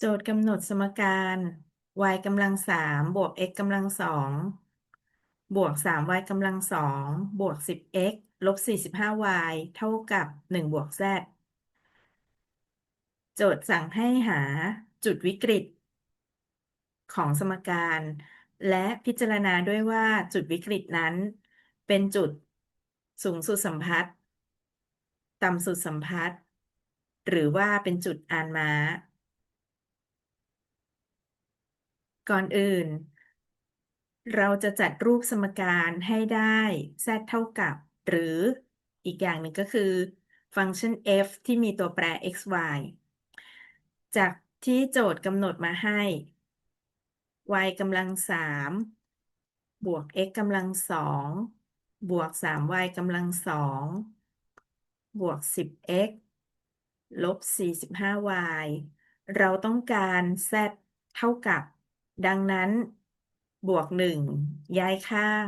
โจทย์กำหนดสมการ y กำลังสามบวก x กำลังสองบวกสาม y กำลังสองบวกสิบ x ลบสี่สิบห้า y เท่ากับหนึ่งบวก z โจทย์สั่งให้หาจุดวิกฤต ของสมการ และพิจารณาด้วยว่าจุดวิกฤตนั้น เป็นจุดสูงสุดสัมพัทธ์ต่ำสุดสัมพัทธ์หรือว่าเป็นจุดอานม้า ก่อนอื่น เราจะจัดรูปสมการให้ได้ z เท่ากับ หรืออีกอย่างหนึ่งก็คือ ฟังก์ชัน f ที่มีตัวแปร x y จากที่โจทย์กำหนดมาให้ y กำลังสามบวก x กำลังสองบวกสาม y กำลังสองบวกสิบ x ลบสี่สิบห้า y เราต้องการ z เท่ากับ ดังนั้น บวกหนึ่งย้ายข้าง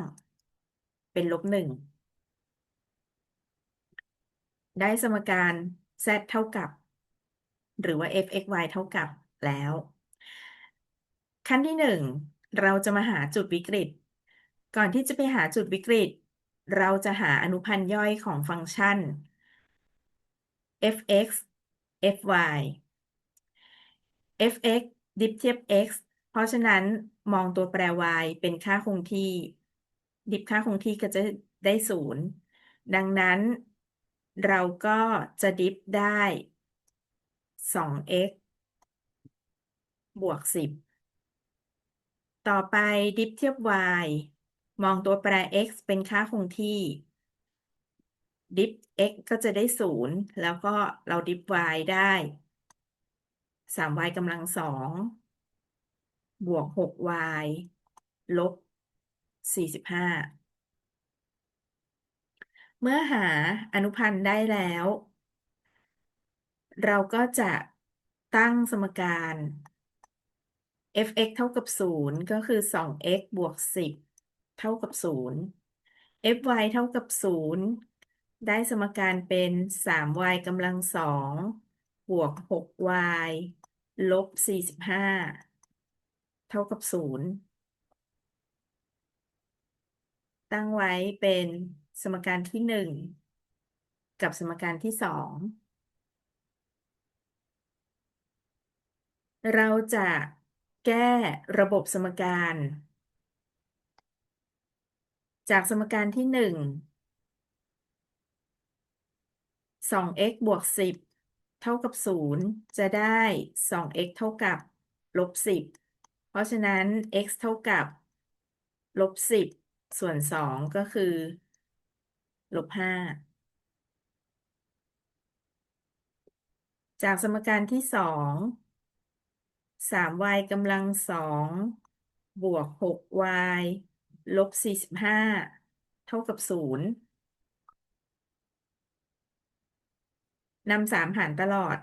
เป็นลบหนึ่งได้สมการ z เท่ากับ หรือว่า f x y เท่ากับแล้ว ขั้นที่หนึ่งเราจะมาหาจุดวิกฤต ก่อนที่จะไปหาจุดวิกฤต เราจะหาอนุพันธ์ย่อยของฟังก์ชัน f(x) f(y) f(x) ดิฟเทียบ x เพราะฉะนั้นมองตัวแปร y เป็นค่าคงที่ ดิฟค่าคงที่ก็จะได้ศูนย์ดังนั้นเราก็จะดิฟได้ 2x บวก 10 ต่อไปดิฟเทียบ y มองตัวแปร x เป็นค่าคงที่ ดิฟ x ก็จะได้ศูนย์แล้วก็เราดิฟ y ได้ 3y กำลัง 2 สองบวก 6y ลบ45เมื่อหาอนุพันธ์ได้แล้ว เราก็จะตั้งสมการ f(x) เท่ากับ 0 ก็คือ 2x บวก 10 เท่ากับ 0 fy เท่ากับ 0 ได้สมการเป็น 3y กำลังสองบวก 6y ลบ 45 เท่ากับ0ตั้งไว้เป็นสมการที่1กับสมการที่2เราจะแก้ระบบสมการ จากสมการที่1 2x บวก 10 เท่ากับ 0 จะได้ 2x เท่ากับลบ10 เพราะฉะนั้น x เท่ากับลบ10ส่วน2ก็คือลบ5จากสมการที่2 3y กำลังสองบวก 6y ลบ45เท่ากับ0นำสามหารตลอด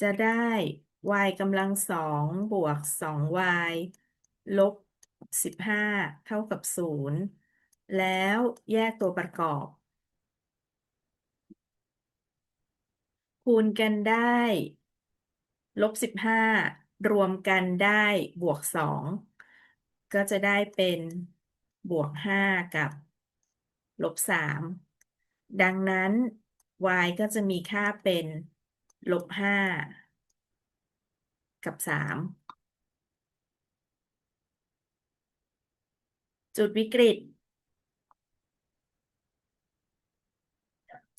จะได้ y กำลังสองบวก 2y ลบ15เท่ากับ0แล้วแยกตัวประกอบ คูณกันได้ลบ15รวมกันได้บวก2ก็จะได้เป็นบวก5กับลบ3ดังนั้น y ก็จะมีค่าเป็น ลบ5กับ3จุดวิกฤต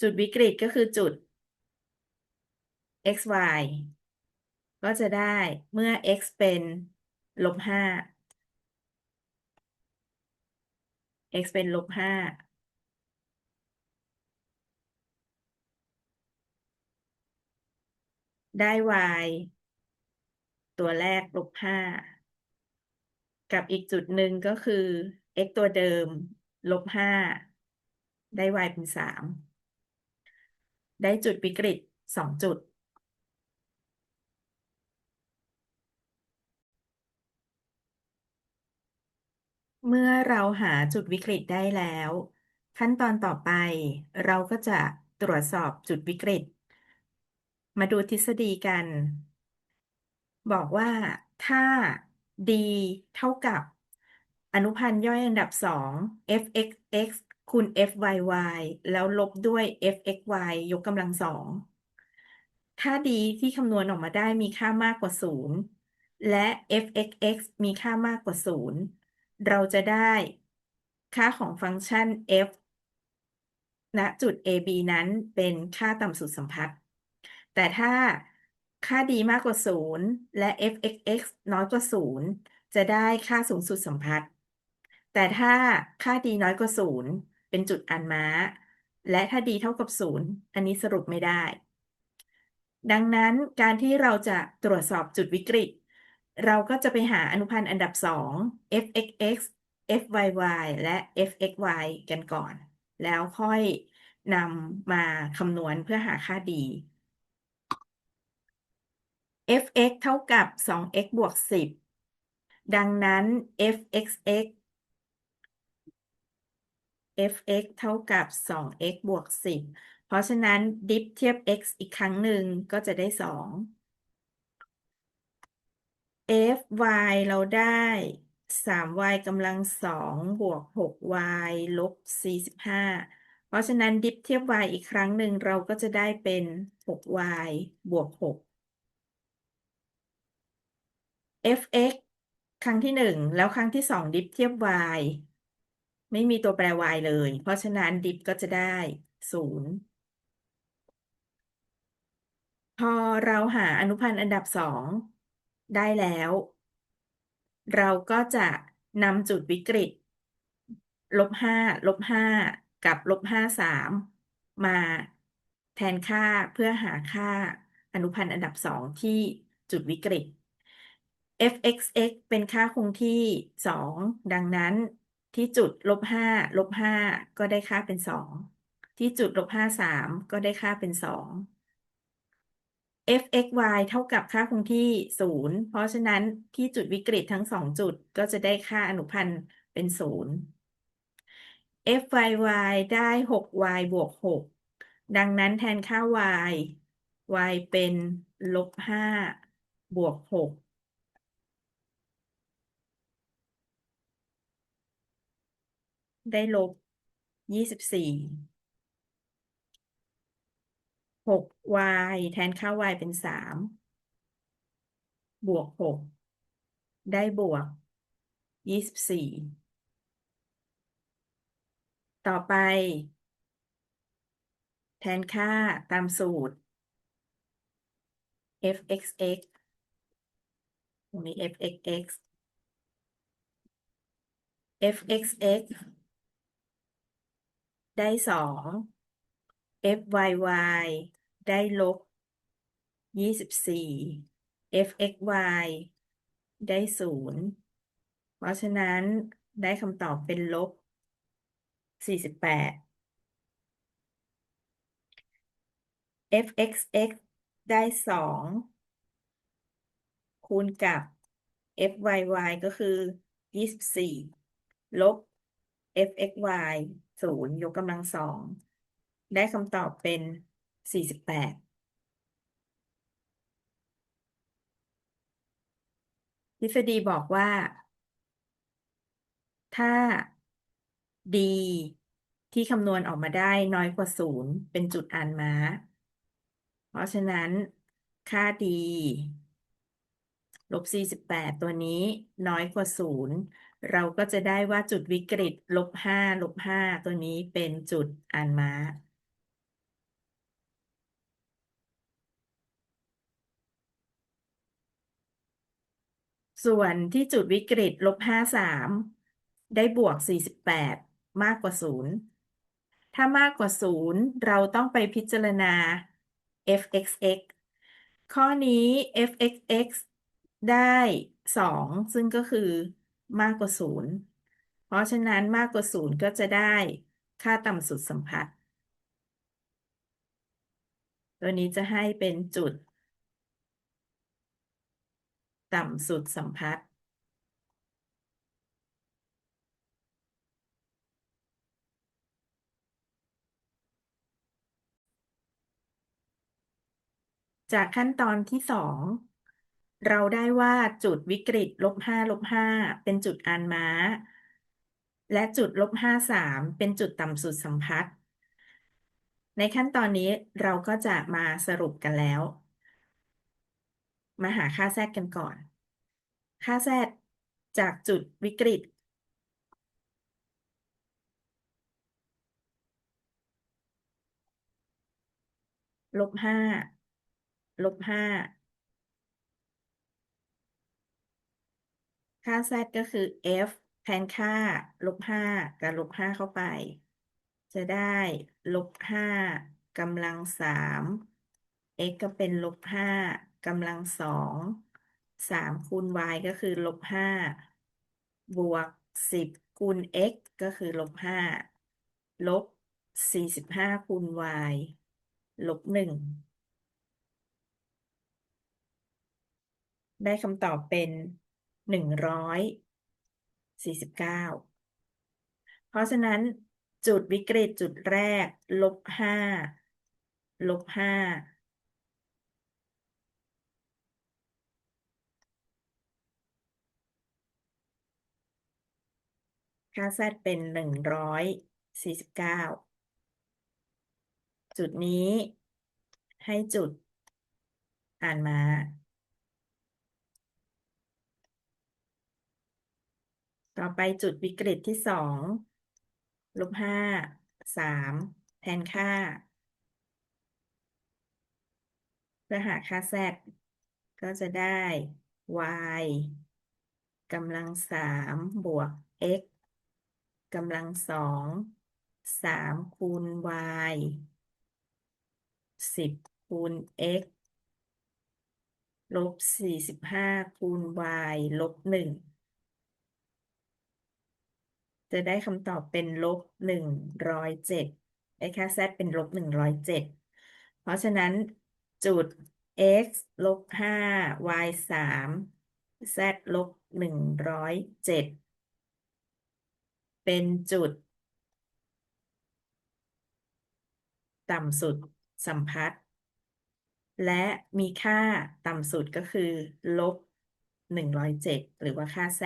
จุดวิกฤตก็คือจุด x y ก็จะได้เมื่อ x เป็นลบ5 x เป็นลบ5 ได้ y ตัวแรกลบ5กับอีกจุดหนึ่งก็คือ x ตัวเดิม ลบ5ได้ y เป็น3ได้จุดวิกฤต2จุด เมื่อเราหาจุดวิกฤตได้แล้ว ขั้นตอนต่อไปเราก็จะตรวจสอบจุดวิกฤต มาดูทฤษฎีกัน บอกว่าถ้า d เท่ากับ อนุพันธ์ย่อยอันดับสอง f(x(x) คูณ f(y(y) แล้วลบด้วย f(x(y) ยกกำลังสองถ้า d ที่คำนวณออกมาได้มีค่ามากกว่าศูนย์และ f(x(x) มีค่ามากกว่าศูนย์เราจะได้ค่าของฟังก์ชัน f ณจุด AB นั้นเป็นค่าต่ำสุดสัมพัทธ์ แต่ถ้าค่า d มากกว่าศูนย์และ f(x(x) น้อยกว่าศูนย์จะได้ค่าสูงสุดสัมพัทธ์ แต่ถ้าค่า d น้อยกว่าศูนย์เป็นจุดอันม้า และถ้า d เท่ากับศูนย์อันนี้สรุปไม่ได้ ดังนั้นการที่เราจะตรวจสอบจุดวิกฤต เราก็จะไปหาอนุพันธ์อันดับสอง f(x(x) f(y(y) และ f(x(y) กันก่อน แล้วค่อยนำมาคำนวณเพื่อหาค่า d f(x) เท่ากับ 2x บวก 10 ดังนั้น f(x(x) f(x) เท่ากับ 2x บวก 10 เพราะฉะนั้นดิฟเทียบ x อีกครั้งหนึ่งก็จะได้ 2 fy เราได้ 3y กำลังสองบวก 6y ลบ 45 เพราะฉะนั้นดิฟเทียบ y อีกครั้งหนึ่งเราก็จะได้เป็น 6y บวก 6 fx ครั้งที่หนึ่งแล้วครั้งที่สองดิฟเทียบ y ไม่มีตัวแปร y เลย เพราะฉะนั้นดิฟก็จะได้ศูนย์พอเราหาอนุพันธ์อันดับสองได้แล้ว เราก็จะนำจุดวิกฤตลบห้าลบห้ากับลบห้าสามมาแทนค่าเพื่อหาค่าอนุพันธ์อันดับสองที่จุดวิกฤต fxx เป็นค่าคงที่ 2 ดังนั้นที่จุดลบ5ลบ5ก็ได้ค่าเป็น 2 ที่จุดลบ5 3 ก็ได้ค่าเป็น 2 fxy เท่ากับค่าคงที่ 0 เพราะฉะนั้นที่จุดวิกฤตทั้ง 2 จุดก็จะได้ค่าอนุพันธ์เป็น 0 fyy ได้ 6y บวก 6 ดังนั้นแทนค่า y y เป็นลบ5บวก 6 ได้ลบยี่สิบสี่หก y แทนค่า y เป็นสามบวกหกได้บวกยี่สิบสี่ต่อไป แทนค่าตามสูตร f(x(x) ตรงนี้ f(x(x) f(x(x) ได้สอง f(y)(y) ได้ลบยี่สิบสี่ f(x)(y) ได้ศูนย์เพราะฉะนั้นได้คำตอบเป็นลบสี่สิบแปด f(x(x) ได้สองคูณกับ f(y)(y) ก็คือยี่สิบสี่ลบ f(x)(y) ศูนย์ยกกำลังสอง ได้คำตอบเป็นสี่สิบแปดทฤษฎีบอกว่า ถ้า d ที่คำนวณออกมาได้น้อยกว่าศูนย์เป็นจุดอ่านม้า เพราะฉะนั้นค่า d ลบสี่สิบแปดตัวนี้น้อยกว่าศูนย์ เราก็จะได้ว่าจุดวิกฤตลบห้าลบห้าตัวนี้เป็นจุดอ่านม้าส่วนที่จุดวิกฤตลบห้าสามได้บวกสี่สิบแปดมากกว่าศูนย์ถ้ามากกว่าศูนย์เราต้องไปพิจารณา f(x(x) ข้อนี้ f(x(x) ได้สองซึ่งก็คือ มากกว่าศูนย์เพราะฉะนั้นมากกว่าศูนย์ก็จะได้ค่าต่ำสุดสัมผัส ตัวนี้จะให้เป็นจุด ต่ำสุดสัมผัสจากขั้นตอนที่สอง เราได้ว่าจุดวิกฤตลบห้าลบห้าเป็นจุดอานม้า และจุดลบห้าสามเป็นจุดต่ำสุดสัมพัทธ์ในขั้นตอนนี้เราก็จะมาสรุปกันแล้ว มาหาค่าแซดกันก่อน ค่าแซดจากจุดวิกฤต ลบห้าลบห้า ค่า z ก็คือ f แทนค่าลบห้ากับลบห้าเข้าไป จะได้ลบห้ากำลังสาม x ก็เป็นลบห้ากำลังสองสามคูณ y ก็คือลบห้าบวกสิบคูณ x ก็คือลบห้าลบสี่สิบห้าคูณ y ลบหนึ่งได้คำตอบเป็น หนึ่งร้อยสี่สิบเก้าเพราะฉะนั้นจุดวิกฤตจุดแรกลบห้าลบห้าค่า z เป็นหนึ่งร้อยสี่สิบเก้าจุดนี้ให้จุดอ่านมา ต่อไปจุดวิกฤตที่สองลบห้าสามแทนค่า เพื่อหาค่า z ก็จะได้ y กำลังสามบวก x กำลังสองสามคูณ y สิบคูณ x ลบสี่สิบห้าคูณ y ลบหนึ่ง จะได้คำตอบเป็นลบหนึ่งร้อยเจ็ดได้ค่า z เป็นลบหนึ่งร้อยเจ็ดเพราะฉะนั้นจุด x ลบห้า y สาม z ลบหนึ่งร้อยเจ็ดเป็นจุด ต่ำสุดสัมพัทธ์และมีค่าต่ำสุดก็คือ ลบหนึ่งร้อยเจ็ดหรือว่าค่า z